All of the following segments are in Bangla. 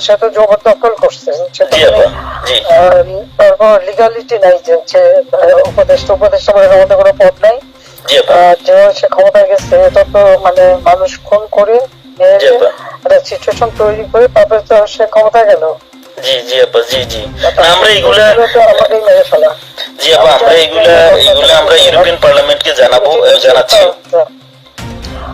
সে তো জবরদখল করছে তারপর লিগালিটি নাই যে উপদেষ্টা উপদেষ্টা বলে আমাদের কোনো পদ নাই জি। যে সে ক্ষমতা গেছে এটা তো মানে মানুষ খুন করে একটা সিচুয়েশন তৈরি করে তারপরে তো সে ক্ষমতা গেল জি জি আপা জি জি। আমরা এগুলা জি আপা আমরা এগুলা এগুলা আমরা ইউরোপিয়ান পার্লামেন্টকে জানাব জানাচ্ছি।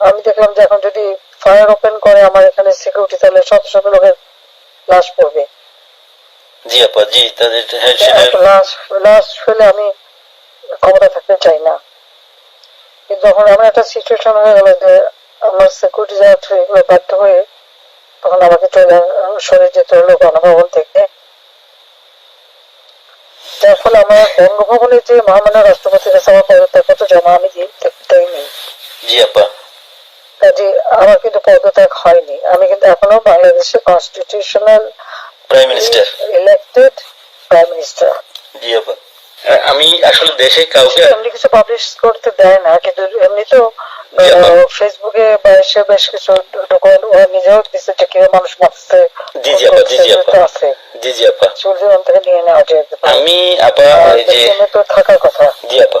আমি দেখলাম যে এখন যদি ফায়ার ওপেন করে আমার এখানে সিকিউরিটি তাহলে শত শত লোকের লাশ পড়বে। জি আপা জি তাদের হ্যাঁ লাশ লাশ ফেলে আমি ক্ষমতা থাকতে চাই না। কিন্তু যখন এমন একটা সিচুয়েশন হয়ে গেল যে আমার সিকিউরিটি এগুলো বাধ্য হয়ে তখন আমাকে চলে সরে যেতে হলো গণভবন থেকে। যার ফলে আমার বঙ্গভবনে যে মহামান্য রাষ্ট্রপতির কাছে আমার পদত্যাগপত্র জমা আমি দিই দেয়নি জি আপা। কাজে আমার কিন্তু পদত্যাগ হয়নি। আমি কিন্তু এখনও বাংলাদেশের constitutional prime minister elected prime minister জি আপা। আমি আসলে দেশে কাউকে এমনি কিছু পাবলিশ করতে দেয় না কিন্তু এমনি তো ফেসবুকে বা এসে বেশ কিছু ডকুমেন্ট ওরা নিজেও দিচ্ছে যে কীভাবে মানুষ মারছে জি, জি, আপা, জি, জি, আপা। জি জি আপা। চলছে ওখান থেকে নিয়ে নেওয়া পারে। আমি আপা ওই যে তো থাকার কথা। জি আপা।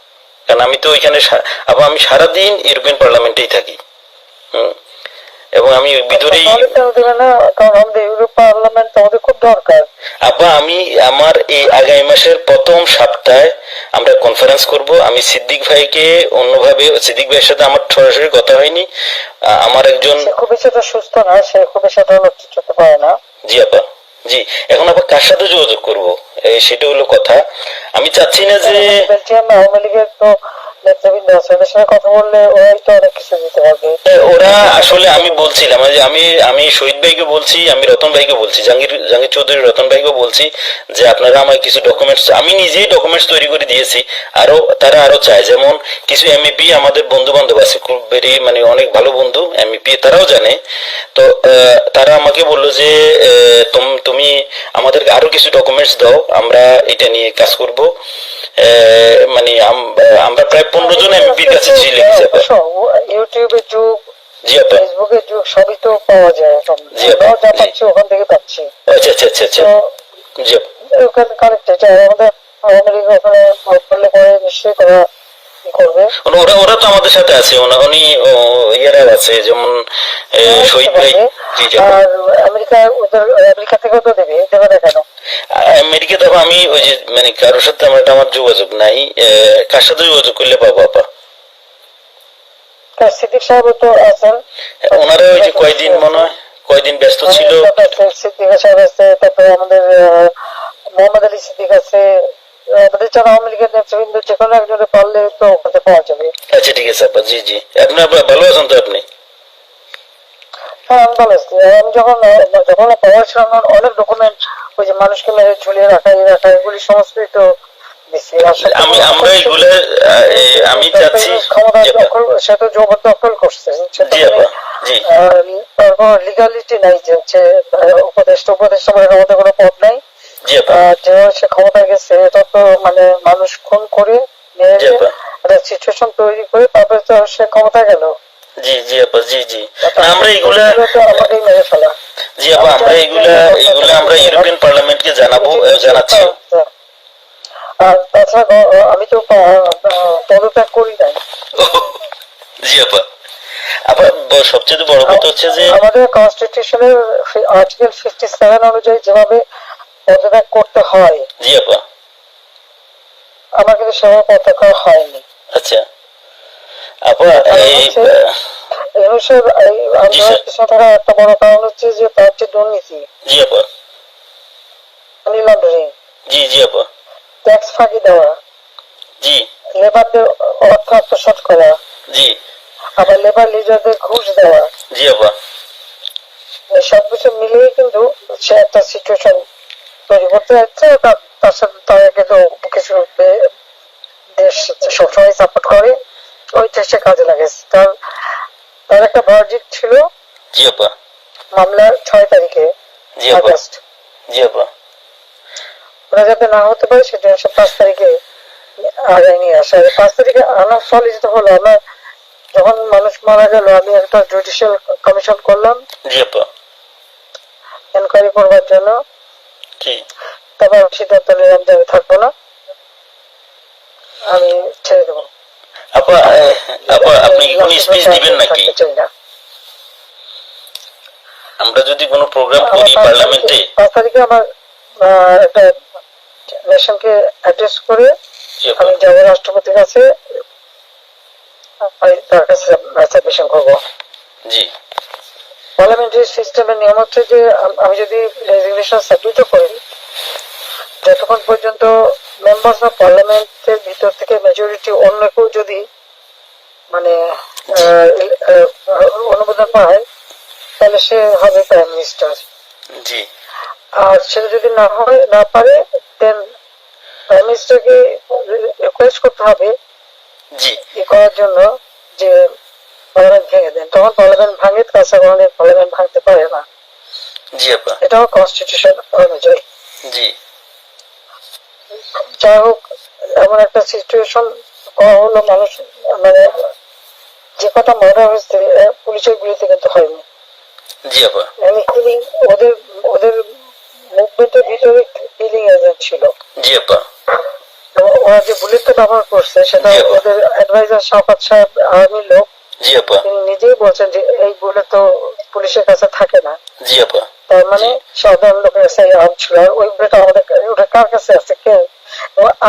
কারণ আমি তো ওইখানে আবার আমি সারাদিন ইউরোপিয়ান পার্লামেন্টেই থাকি। এবং আমি ভিতরেই আমি আমার এই আগামী মাসের প্রথম সপ্তাহে আমরা কনফারেন্স করব। আমি সিদ্দিক ভাইকে অন্যভাবে সিদ্দিক ভাইয়ের সাথে আমার সরাসরি কথা হয়নি। আমার একজন সে খুব বেশি সুস্থ না সে খুব বেশি পারে না। জি আপা জি, এখন আবার কার সাথে যোগাযোগ করব? সেটা হলো কথা। আমি চাচ্ছি না যে আওয়ামী লীগের তো অনেক ওরা আসলে আমি বলছিলাম যে আমি আমি শহীদ ভাইকে বলছি, আমি রতন ভাইকে বলছি, জাহাঙ্গীর জাহাঙ্গীর চৌধুরী রতন ভাইকে বলছি যে আপনারা কিছু ডকুমেন্টস আমি নিজেই ডকুমেন্টস তৈরি করে দিয়েছি। আরও, তারা আরও চায়, যেমন কিছু এমইপি আমাদের বন্ধু বান্ধব আছে, খুব বেরি মানে অনেক ভালো বন্ধু এমইপি তারাও জানে। তো তারা আমাকে বলল যে তুমি আমাদের আরও কিছু ডকুমেন্টস দাও, আমরা এটা নিয়ে কাজ করব। মানে আমরা প্রায় পনেরো জন ইউটিউবের যুগ ফেসবুকের যুগ সবই তো পাওয়া যায় এখন। আমরাও যা পাচ্ছি ওখান থেকে পাচ্ছি। আচ্ছা আচ্ছা আচ্ছা আচ্ছা। জি কানেক্টেড আমাদের ওখানে করলে পরে নিশ্চয়ই তারা কি করবে ওরা ওরা তো আমাদের সাথে আছে ওনা- উনি ও, ইয়েরাও আছে যেমন এ, শহীদ ভাই। আর আমেরিকা ওদের আমেরিকা থেকেও তো দেবে দেবে না কেন? আমেরিকা তো আমি ওই যে মানে কারোর সাথে আমার আমার যোগাযোগ নাই কার সাথে যোগাযোগ করলে পাবো আপা? সিদ্দিক সাহেব তো আছেন। ওনারা ওই যে কয়দিন মনে হয় কয়দিন ব্যস্ত ছিল। সিদ্দিক সাহেব আছে তারপরে আমাদের মোহাম্মদ আলী সিদ্দিক আছে। আহ, চান আওয়ামী লীগের নেতৃবৃন্দ যে কোনো একজনে পারলে তো ওখানে পাওয়া যাবে। আচ্ছা ঠিক আছে আপা জি জি। আপনি ভালো আছেন তো আপনি? হ্যাঁ আমি ভালো আছি। আমি যখন যখন অনেক ডকুমেন্ট ওই যে মানুষকে মেরে ঝুলিয়ে রাখা এই রাখা এগুলি সমস্তই তো দিচ্ছি আশা। করি- আমি আমরা এগুলো আমি চাচ্ছি ক্ষমতা জি আপা দখল সে তো জবরদখল করছে সে তো জি আপা জি। আহ, তারপর লিগালিটি নাই যে উপদেষ্টা উপদেষ্টা মানে আমাদের কোনো পদ নাই। জি আপা আহ, যে সে ক্ষমতায় গেছে এটা তো মানে মানুষ খুন করে একটা সিচুয়েশন তৈরি করে তারপরে তো সে ক্ষমতা গেল। জি জি আপা জি জি। আমরা এগুলা এগুলো আমাকেই মেরে ফেলা। জি আপা আমরা এগুলা এগুলা আমরা ইউরোপিয়ান পার্লামেন্টকে জানাব জানাচ্ছি। তাছাড়া আমি তো পদত্যাগ করি নাই। জি আপা। আপা সবচেয়ে বড় কথা হচ্ছে যে আমাদের কনস্টিটিউশনের আর্টিকেল ফিফটি সেভেন অনুযায়ী যেভাবে পদত্যাগ করতে হয় জি আপা। আমার কিন্তু সেভাবে পদত্যাগ হয়নি। আচ্ছা। আপা এই আন্দোলনের স্যার। পিছনে থাকার একটা বড় কারণ হচ্ছে যে তার যে দুর্নীতি। জি আপা। মানি লন্ডারিং জি জি আপা। ট্যাক্স ফাঁকি দেওয়া। জি। লেবারদের অর্থ আত্মসাৎ করা। জি। আবার লেবার লিডারদের ঘুষ দেওয়া। জি আপা। সবকিছু মিলিয়ে কিন্তু সে একটা সিচুয়েশন তৈরি করতে যাচ্ছে। তার- সাথে তারা কিন্তু কিছু দেশ সবসময় সাপোর্ট করে। ওইটা সে কাজে লাগাইছে। তার তার একটা ভার্জিট ছিল জি আপা। মামলা ছয় তারিখে জি আপা। আগস্ট। জি আপা। ওরা যাতে না হতে পারে সেজন্য পাঁচ তারিখে আগায় নিয়ে আসে। পাঁচ তারিখে ফলে যেটা হলো আমার। যখন মানুষ মারা গেল আমি একটা জুডিশিয়াল কমিশন করলাম। জি আপা। এনকোয়ারি করবার জন্য। জি। তারপর সিদ্ধান্ত নিলাম যে আমি থাকব না। আমি ছেড়ে দেবো আপা আপা আপনি কি কোনো স্পিচ দিবেন নাকি। আমরা যদি কোনো প্রোগ্রাম করি পার্লামেন্টে পাঁচ তারিখে আমার একটা নেশনকে অ্যাড্রেস করে আমি যাব রাষ্ট্রপতির কাছে তার কাছে সাবমিশন করব। জি। পার্লামেন্টারি সিস্টেমের নিয়ম হচ্ছে যে আমি যদি রেজিগনেশন সাবমিটও করি যতক্ষণ পর্যন্ত মেম্বার্স অফ পার্লামেন্টের ভিতর থেকে মেজরিটি অন্য কেউ যদি মানে অনুমোদন পায় তাহলে সে হবে প্রাইম মিনিস্টার জি। আর সেটা যদি না হয় না পারে দেন প্রাইম মিনিস্টারকে রিকোয়েস্ট করতে হবে জি। ই করার জন্য যে পার্লামেন্ট ভেঙে দেন। তখন পার্লামেন্ট ভাঙে তাছাড়া পার্লামেন্ট ভাঙতে পারে না। জি আপা। এটাও কনস্টিটিউশন অনুযায়ী জি। যাই হোক এমন একটা সিচুয়েশন হলো মানুষ মানে যে কটা মার্ডার হয়েছে পুলিশের গুলিতে কিন্তু হয়নি। জি আপা মানে কিলিং ওদের ওদের মুভমেন্টের ভিতরে কিলিং এজেন্ট ছিল। জি আপা ওরা যে বুলেটটা ব্যবহার করছে সেটা ওদের অ্যাডভাইজার শওকত সাহেব আর্মির লোক জি আপা তিনি নিজেই বলছেন যে এই বুলেট তো পুলিশের কাছে থাকে না। জি আপা তার মানে সাধারণ লোকের কাছে এই আর্ম ছিল। আর ওই বুলেট আমাদের ওটা কার কাছে আছে কেউ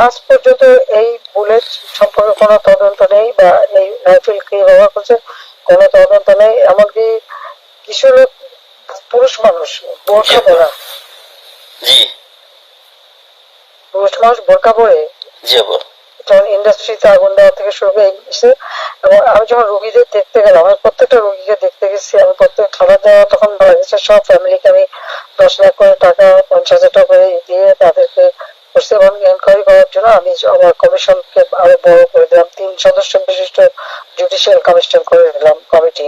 আজ পর্যন্ত এই বুলেট সম্পর্কে কোনো তদন্ত নেই বা এই রাইফেল কে ব্যবহার করছে কোনো তদন্ত নেই। এমনকি কিছু লোক পুরুষ মানুষ বোরখা পরা। জি। পুরুষ মানুষ বোরখা পরে জি যেমন ইন্ডাস্ট্রিতে আগুন দেওয়া থেকে শুরু করে এবং আমি যখন রোগীদের দেখতে গেলাম আমি প্রত্যেকটা রোগীকে দেখতে গেছি আমি প্রত্যেক খাবার দেওয়া তখন মারা গেছে সব ফ্যামিলিকে আমি দশ লাখ করে টাকা পঞ্চাশ হাজার টাকা করে দিয়ে তাদেরকে করছি এবং এনকোয়ারি করার জন্য আমি আমার কমিশনকে আরও বড় করে দিলাম। তিন সদস্য বিশিষ্ট জুডিশিয়াল কমিশন করে দিলাম কমিটি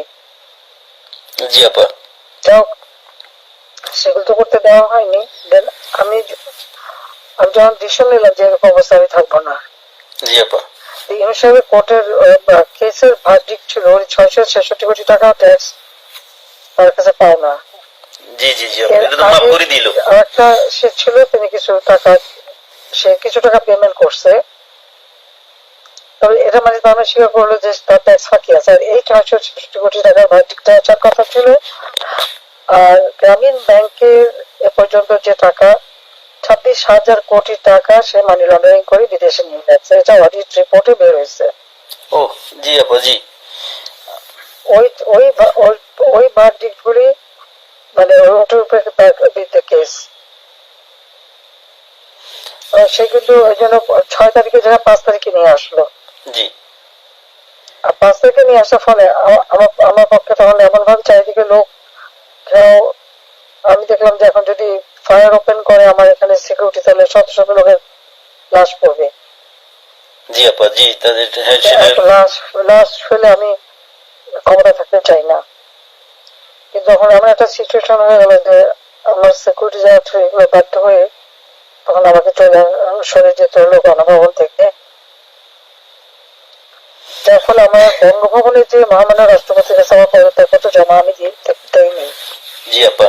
জি আপা। সেগুলো তো করতে দেওয়া হয়নি। দেন আমি আমি যখন ডিসিশন নিলাম যে এরকম অবস্থা আমি থাকব না। জি আপা। কোর্টের কেসের ভার্ডিক ছিল ছয়শো ছেষট্টি কোটি টাকা ট্যাক্স তার কাছে জি জি জি করে দিল। আর একটা সে ছিল তিনি কিছু টাকা সে কিছু টাকা পেমেন্ট করছে। তবে এটা মানে তার স্বীকার করল যে তার ট্যাক্স ফাঁকি আছে। আর এই ছয়শো ছেষট্টি কোটি টাকার ভার্ডিকটা আসার কথা ছিল। আর গ্রামীণ ব্যাংকের এ পর্যন্ত যে টাকা ছাব্বিশ হাজার কোটি টাকা সে মানি লন্ডারিং করে বিদেশে নিয়ে যাচ্ছে। এটা অডিট রিপোর্টে বের হয়েছে। ও জি আপা জি। ওই ওই ওই- মানে ওটার উপরে বিদ্যে কেস আহ, সে কিন্তু ওই জন্য ছয় তারিখে যারা পাঁচ তারিখে নিয়ে আসলো। জি। আর পাঁচ তারিখে নিয়ে আসার ফলে আমার আমার পক্ষে তখন এমন ভাবে চারিদিকে লোক আমি দেখলাম যে এখন যদি ফায়ার ওপেন করে আমার এখানে সিকিউরিটি তাহলে শত শত লোকের লাশ পড়বে। জি আপা জি তাদের হ্যাঁ লাশ লাশ ফেলে আমি ক্ষমতা থাকতে চাই না। কিন্তু যখন এমন একটা সিচুয়েশন হয়ে গেল যে আমার সিকিউরিটি যারা এগুলো বাধ্য হয়ে তখন আমাকে চলে সরে যেতে হলো গণভবন থেকে। যার ফলে আমার বঙ্গভবনে যে মহামান্য রাষ্ট্রপতির কাছে আমার পদত্যাগপত্র জমা আমি দিই দেয়নি জি আপা।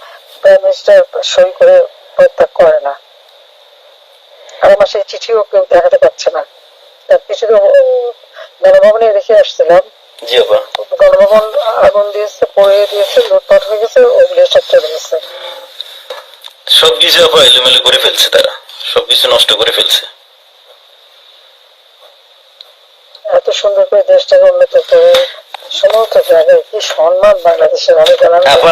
প্রাইম মিনিস্টার সই করে প্রত্যাগ করে না। আর আমার সেই চিঠিও কেউ দেখাতে পারছে না। তার চিঠিও গণভবনে রেখে আসছিলাম। গণভবন আগুন দিয়েছে পড়ে দিয়েছে লুটপাট হয়ে গেছে ওগুলো সব চলে গেছে। সবকিছু আপা এলোমেলো করে ফেলছে তারা। সবকিছু নষ্ট করে ফেলছে। এত সুন্দর করে দেশটাকে উন্নত করে বাংলাদেশের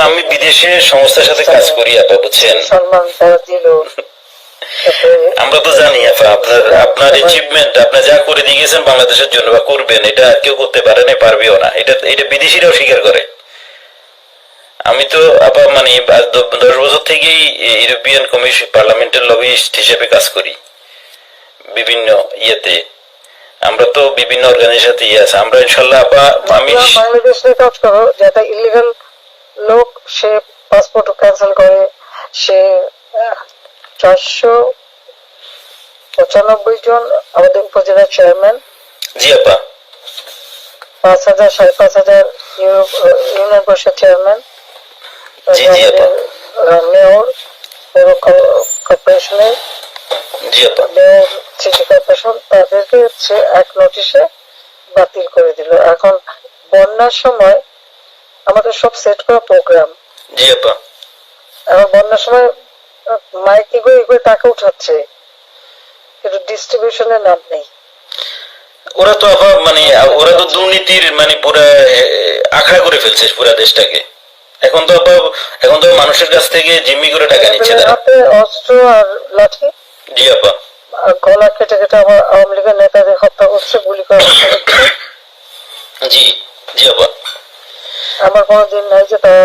আমি বিদেশে সংস্থার সাথে কাজ করি আপা বুঝছেন? সম্মান তারা দিল। আমরা তো জানি আপা আপনার আপনার অ্যাচিভমেন্ট আপনি যা করে দিয়ে গেছেন বাংলাদেশের জন্য বা করবেন এটা কেউ করতে পারে না পারবেও না। এটা এটা বিদেশিরাও স্বীকার করে। আমি তো আপা মানে দশ বছর থেকেই ইউরোপিয়ান কমিশন পার্লামেন্টের লবিস্ট হিসেবে কাজ করি। বিভিন্ন ইয়েতে। আমরা তো বিভিন্ন অর্গানাইজেশন সাথে ইয়ে আছে আমরা ইনশাল্লাহ আপা আমি বাংলাদেশে কাজ করো যে একটা ইলিগাল লোক সে পাসপোর্ট ক্যান্সেল করে সে চারশো পঁচানব্বই জন আমাদের উপজেলা চেয়ারম্যান জি আপা পাঁচ হাজার সাড়ে পাঁচ হাজার ইউনিয়ন পরিষদ চেয়ারম্যান জি, জি, আপা। মেয়র ক- কর্পোরেশনের জি আপা। মেয়র সিটি কর্পোরেশন তাদেরকে হচ্ছে এক নোটিশে বাতিল করে দিল। এখন বন্যার সময় আমাদের সব সেট করা প্রোগ্রাম জি আপা। এখন বন্যার সময় মাইকে করে এগুলো টাকা উঠাচ্ছে। কিন্তু ডিস্ট্রিবিউশনের নাম নেই। ওরা তো আবার মানে ওরা তো দুর্নীতির মানে পুরা আখড়া করে ফেলছে পুরা দেশটাকে। এখন তো আবার এখন তো মানুষের কাছ থেকে জিম্মি করে টাকা নিচ্ছে তারা। অস্ত্র আর লাঠি। জি আপা আর গলা কেটে কেটে আমার আওয়ামী লীগের নেতাদের হত্যা করছে গুলি করে জি জি আপা আমার কোনো দিন নাই যে তারা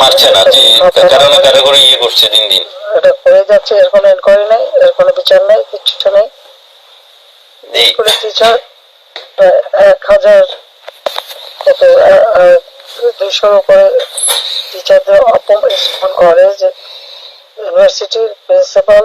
মারছে না জি কারও না কারও করে ইয়ে করছে দিন দিন। এটা করে যাচ্ছে এর কোনো এনকোয়ারি নাই এর কোনো বিচার নাই কিচ্ছু নেই। স্কুলের টিচার এক হাজার কত দুইশোর উপরে টিচারদের অপমান করে যে ইউনিভার্সিটির প্রিন্সিপাল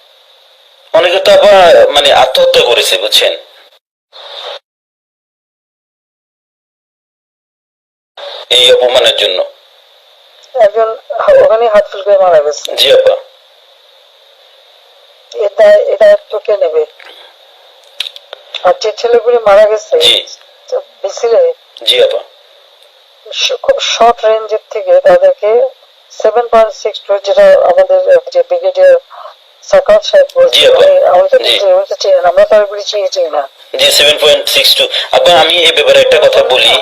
অনেকে তো আবার মানে আত্মহত্যা করেছে বুঝছেন? এই অপমানের জন্য। একজন ওখানে হাত ফুল করে মারা গেছে। জি আপা। এটা এটা তো কে নেবে? আর যে ছেলেগুলি মারা গেছে জি। মিছিলে জি আপা। খুব শর্ট রেঞ্জের থেকে তাদেরকে সেভেন পয়েন্ট সিক্স টু যেটা আমাদের যে ব্রিগেডিয়ার সাহেব বলছে। আমি তো জি। বুঝি- উনি তো চিনেন আমরা তো এগুলি চিনি চিনি না। জি সেভেন পয়েন্ট সিক্স টু আপা আমি এই ব্যাপারে একটা কথা বলি।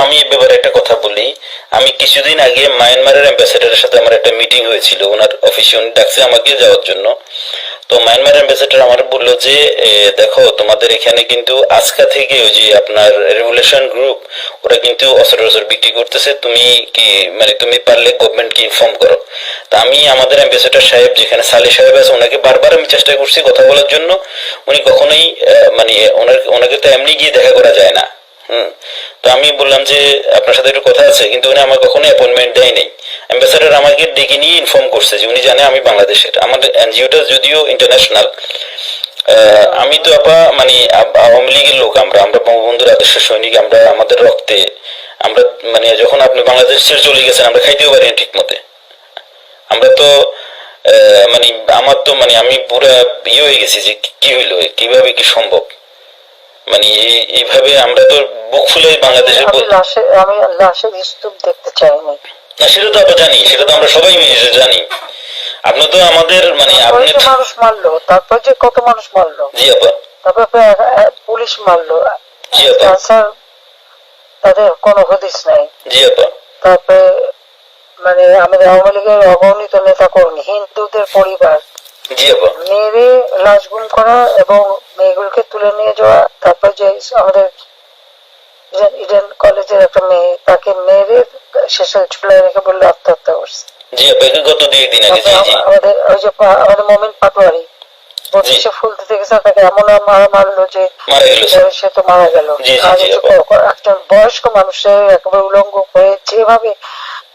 আমি এই ব্যাপারে একটা কথা বলি। আমি কিছুদিন আগে মায়ানমারের অ্যাম্বাসেডারের সাথে আমার একটা মিটিং হয়েছিল। ওনার অফিসে উনি ডাকছে আমাকে যাওয়ার জন্য। তো মায়ানমার অ্যাম্বাসেডর আমার বলল যে দেখো, তোমাদের এখানে কিন্তু আজকা থেকে ওই যে আপনার রেভুলেশন গ্রুপ ওরা কিন্তু অস্ত্র টস্ত্র বিক্রি করতেছে। তুমি কি মানে তুমি পারলে গভর্নমেন্টকে ইনফর্ম করো। তা আমি আমাদের অ্যাম্বাসেডর সাহেব, যেখানে সালি সাহেব আছে, ওনাকে বারবার আমি চেষ্টা করছি কথা বলার জন্য। উনি কখনোই মানে ওনার, ওনাকে তো এমনি গিয়ে দেখা করা যায় না। হুম। তো আমি বললাম যে, আপনার সাথে একটু কথা আছে। কিন্তু উনি আমার কখনো অ্যাপয়েন্টমেন্ট দেয় নাই অ্যাম্বাসাডার আমাকে ডেকে নিয়ে ইনফর্ম করছে যে উনি জানে আমি বাংলাদেশের আমাদের এনজিওটা যদিও ইন্টারন্যাশনাল আমি তো আপা মানে আওয়ামী লীগের লোক আমরা আমরা বঙ্গবন্ধুর আদর্শ সৈনিক আমরা আমাদের রক্তে আমরা মানে যখন আপনি বাংলাদেশ ছেড়ে চলে গেছেন আমরা খাইতেও পারি না ঠিক মতে আমরা তো মানে আমার তো মানে আমি পুরা ইয়ে হয়ে গেছি যে কি- হইল কীভাবে কি সম্ভব? মানে এইভাবে আমরা তো বুক ফুলে বাংলাদেশের আমি লাশের স্তূপ দেখতে চাইনি। না সেটা তো আমরা জানি সেটা তো আমরা সবাই মিলে জানি। আপনি তো আমাদের মানে আপনি মানুষ মারলো তারপর যে কত মানুষ মারলো? জি আপা। তারপর পুলিশ মারলো। জি আপা। তাদের কোনো হদিস নাই। জি আপা। তারপরে মানে আমাদের আওয়ামী লীগের অগণিত নেতা কর্মী হিন্দুদের পরিবার জি আপা। মেরে লাশ গুম করা এবং মেয়েগুলোকে তুলে নিয়ে যাওয়া তারপর যে আমাদের ইডেন- কলেজের একটা মেয়ে তাকে মেরে শেষে রেখে বলল আত্মহত্যা করছে। জি আপা গত দুই একদিন আগে জি জি। আমাদের ওই যে আমাদের মমিন পাটোয়ারি পঁচিশে ফুল দিতে গেছে তাকে এমন মারা মারলো যে মারা গেল স্যার সে তো মারা গেল। জি, জি, আর জি, এই যে আপা। ক- একজন বয়স্ক মানুষের একেবারে উলঙ্গ করে যেভাবে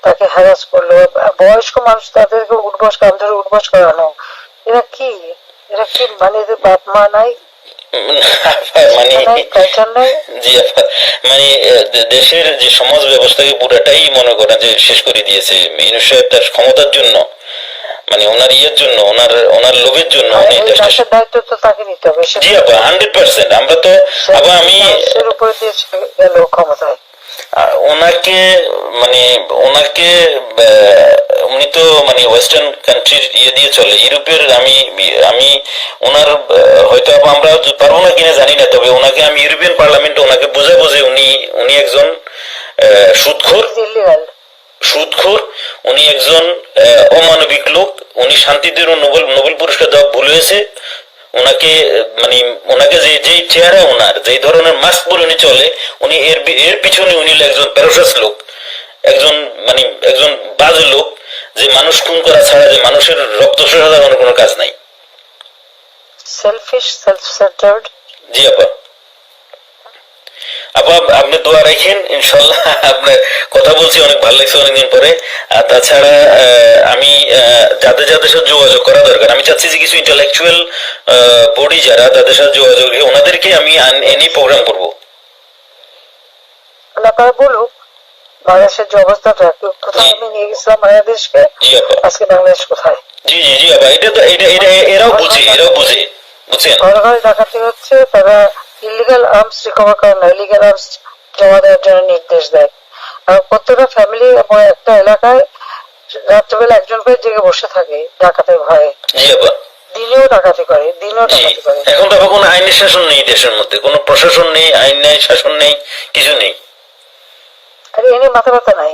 তাকে হ্যারাস করল বয়স্ক মানুষ তাদেরকে উঠবস কাম ধরে উঠবস করানো এরা কি? এরা কি মানে এদের বাপ মা নাই? মানে মানে দেশের যে সমাজ ব্যবস্থাকে পুরাটাই মনে যে শেষ করে দিয়েছে সাহেব তার ক্ষমতার জন্য। মানে ওনার ইয়ের জন্য ওনার ওনার লোভের জন্য জি আপা হান্ড্রেড পার্সেন্ট আমরা তো আবার আমি ওনাকে মানে ওনাকে উনি তো মানে ওয়েস্টার্ন কান্ট্রির ইয়ে দিয়ে চলে। ইউরোপের আমি আমি ওনার হয়তো পারব না কিনা জানি না তবে ওনাকে আমি ইউরোপিয়ান পার্লামেন্টে ওনাকে বোঝে উনি উনি একজন আহ, সুদখোর সুদখোর উনি একজন অমানবিক লোক উনি শান্তিতে নোবেল নোবেল পুরস্কার দেওয়া ভুল হয়েছে। ওনাকে মানে ওনাকে যে যেই চেহারা ওনার যেই ধরনের মাস্ক পরে উনি চলে উনি এর এর পিছনে উনি একজন প্যারোসাস লোক একজন মানে একজন বাজে লোক যে মানুষ খুন করা ছাড়া যে মানুষের রক্ত সাধারণ কোনো কাজ নাই। সেলফিশ সেলফ সেন্টার্ড জি আপা। আপা আপনি দোয়া রাখেন ইনশাল্লাহ আপনার কথা বলছি অনেক ভালো লাগছে অনেকদিন পরে। আর তাছাড়া আমি যাদের যাদের সাথে যোগাযোগ করা দরকার আমি চাচ্ছি যে কিছু ইন্টালেকচুয়াল বডি যারা তাদের সাথে যোগাযোগ ওনাদেরকে আমি এনি প্রোগ্রাম করব। আপনারা বলুক বাংলাদেশের যে অবস্থাটা কোথায় আমি নিয়ে গেছিলাম বাংলাদেশকে আজকে বাংলাদেশ কোথায়? জি জি জি আপা এটা তো এটা এটা এরাও বুঝে এরাও বুঝে। ঘরে ডাকাতি হচ্ছে তারা ইলিগাল আর্মস রিকভার করে না ইলিগাল আর্মস জমা দেওয়ার জন্য নির্দেশ দেয়। আর প্রত্যেকটা ফ্যামিলি এবং একটা এলাকায় রাত্রেবেলা একজন করে জেগে বসে থাকে ডাকাতের ভয়ে। দিনেও ডাকাতি করে দিনেও ডাকাতি করে। এখন তো কোনো আইনের শাসন নেই দেশের মধ্যে কোনো প্রশাসন নেই আইন নেই শাসন নেই কিছু নেই। আর এনে মাথা ব্যথা নাই।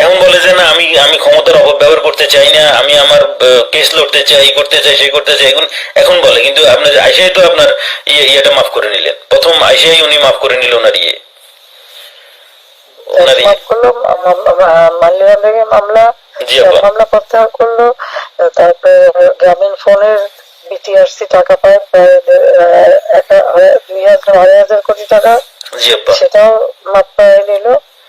এমন বলে যে না আমি আমি ক্ষমতার অপব্যবহার করতে চাই না আমি আমার কেস লড়তে চাই করতে চাই সেই করতে চাই এখন এখন বলে কিন্তু আপনার আইসাই তো আপনার ইয়ে ইয়েটা মাফ করে নিলেন। প্রথম আইসাই উনি মাফ করে নিল ওনার ইয়ে। ওনার ইয়ে। মাফ করল মাল্যবান থেকে মামলা মামলা প্রত্যাহার করল তারপরে গ্রামীণ ফোনের বিটিআরসি টাকা পায় প্রায় দুই হাজার আড়াই হাজার কোটি টাকা। সেটাও নিল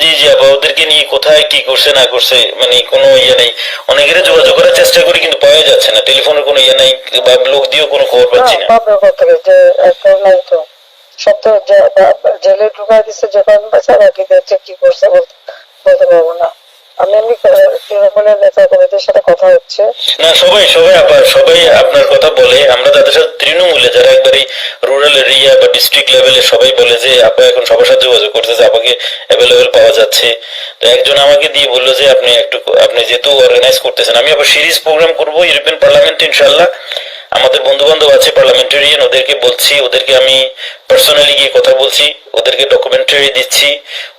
জি জি আপা ওদেরকে নিয়ে কোথায় কি করছে না করছে মানে কোনো ইয়ে নেই। অনেকের যোগাযোগ করার চেষ্টা করি কিন্তু পাওয়া যাচ্ছে না। টেলিফোনের কোনো ইয়ে নাই বা লোক দিয়েও কোনো খবর পাচ্ছি না। জেলে ঢুকাই দিচ্ছে যখন বাচ্চা কি করছে বলতে বলতে পারব না। আমি এমনি তৃণমূলের নেতা কর্মীদের সাথে কথা হচ্ছে। না সবাই সবাই আবার সবাই আপনার কথা বলে। আমরা তাদের সাথে একবারে রুরাল এরিয়া বা ডিস্ট্রিক্ট লেভেলে সবাই বলে যে আপা এখন সবার সাথে যোগাযোগ করতেছে আপাকে অ্যাভেলেবেল পাওয়া যাচ্ছে। তো একজন আমাকে দিয়ে বলল যে, আপনি একটু আপনি যেহেতু অর্গানাইজ করতেছেন, আমি আবার সিরিজ প্রোগ্রাম করব ইউরোপিয়ান পার্লামেন্ট ইনশাল্লাহ আমাদের বন্ধু বান্ধব আছে পার্লামেন্টারিয়ান ওদেরকে বলছি, ওদেরকে আমি পার্সোনালি গিয়ে কথা বলছি, ওদেরকে ডকুমেন্টারি দিচ্ছি।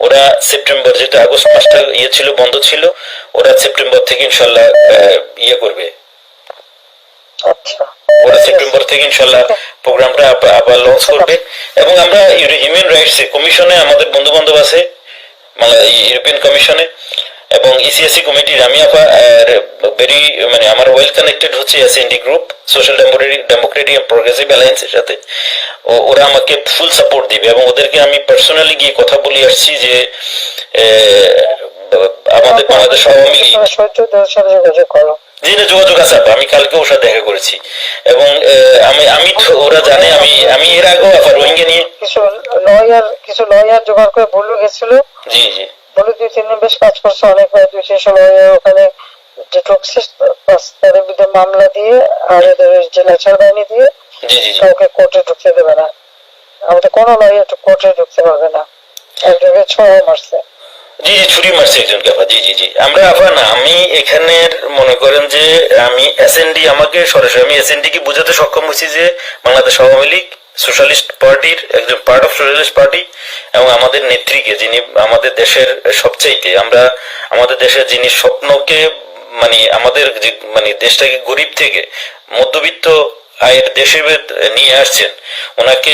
ওরা সেপ্টেম্বর যেটা আগস্ট মাসটা ইয়ে ছিল, বন্ধ ছিল, ওরা সেপ্টেম্বর থেকে ইনশাল্লাহ ইয়ে করবে। আচ্ছা। ওরা সেপ্টেম্বর থেকে ইনশাল্লাহ প্রোগ্রামটা আবার লঞ্চ করবে। এবং আমরা হিউম্যান রাইটস কমিশনে আমাদের বন্ধু বান্ধব আছে মানে ইউরোপিয়ান কমিশনে এবং ইসিএসসি কমিটির আমি আপা ভেরি মানে আমার ওয়েল কানেক্টেড হচ্ছে SND group social democratic and progressive অ্যালায়েন্সের সাথে। ওরা আমাকে ফুল সাপোর্ট দিবে এবং ওদেরকে আমি পার্সোনালি গিয়ে কথা বলে আসছি যে আমাদের বাংলাদেশ আওয়ামী লীগ যোগাযোগ আছে আপা। আমি কালকে ওর সাথে দেখা করেছি। এবং আমি আমি ওরা জানে আমি আমি এর আগেও আপা রোহিঙ্গা নিয়ে কিছু লয়ার কিছু লয়ার জোগাড় করে বলু গেছিল জি জি। বলে দুই তিন দিন বেশ কাজ করছে অনেক প্রায় দুই লয়ার ওখানে যে বাস বিরুদ্ধে মামলা দিয়ে আর এদের যে লেচার বাহিনী দিয়ে জি জি কাউকে কোর্টে ঢুকতে দেবে না। আমাদের কোনো লয়ার কোর্টে ঢুকতে পারবে না। একজনকে ছয় মারছে। জি মারছে জি জি জি। আমরা আমি মনে করেন যে, আমি এসএনডি আমাকে সরাসরি, আমি এসএনডি বোঝাতে সক্ষম হয়েছি যে, বাংলাদেশ আওয়ামী লীগ সোশ্যালিস্ট পার্টির একজন পার্ট অফ সোশ্যালিস্ট পার্টি এবং আমাদের নেত্রীকে, যিনি আমাদের দেশের সবচাইতে, আমরা আমাদের দেশের যিনি স্বপ্নকে মানে আমাদের মানে দেশটাকে গরিব থেকে মধ্যবিত্ত আয়ের দেশে নিয়ে আসছেন, ওনাকে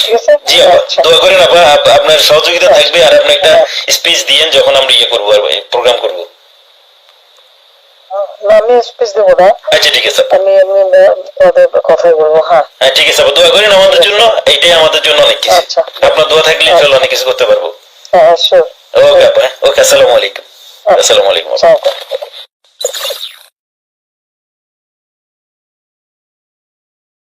ঠিক আছে জি আচ্ছা দোয়া করেন আপা আপনার সহযোগিতা থাকবে আর আপনি একটা স্পিচ দিয়েন যখন আমরা ইয়ে করব আর প্রোগ্রাম করব। আমি স্পিচ দেবো না। আচ্ছা ঠিক আছে। আমি কথাই বলব হ্যাঁ। হ্যাঁ ঠিক আছে দোয়া করেন আমাদের জন্য এইটাই আমাদের জন্য অনেক কিছু। আচ্ছা। আপনার দোয়া থাকলে ইনশাল্লাহ অনেক কিছু করতে পারব। হ্যাঁ শিওর ওকে আপা ওকে আসসালামু আলাইকুম। আসসালামু আলাইকুম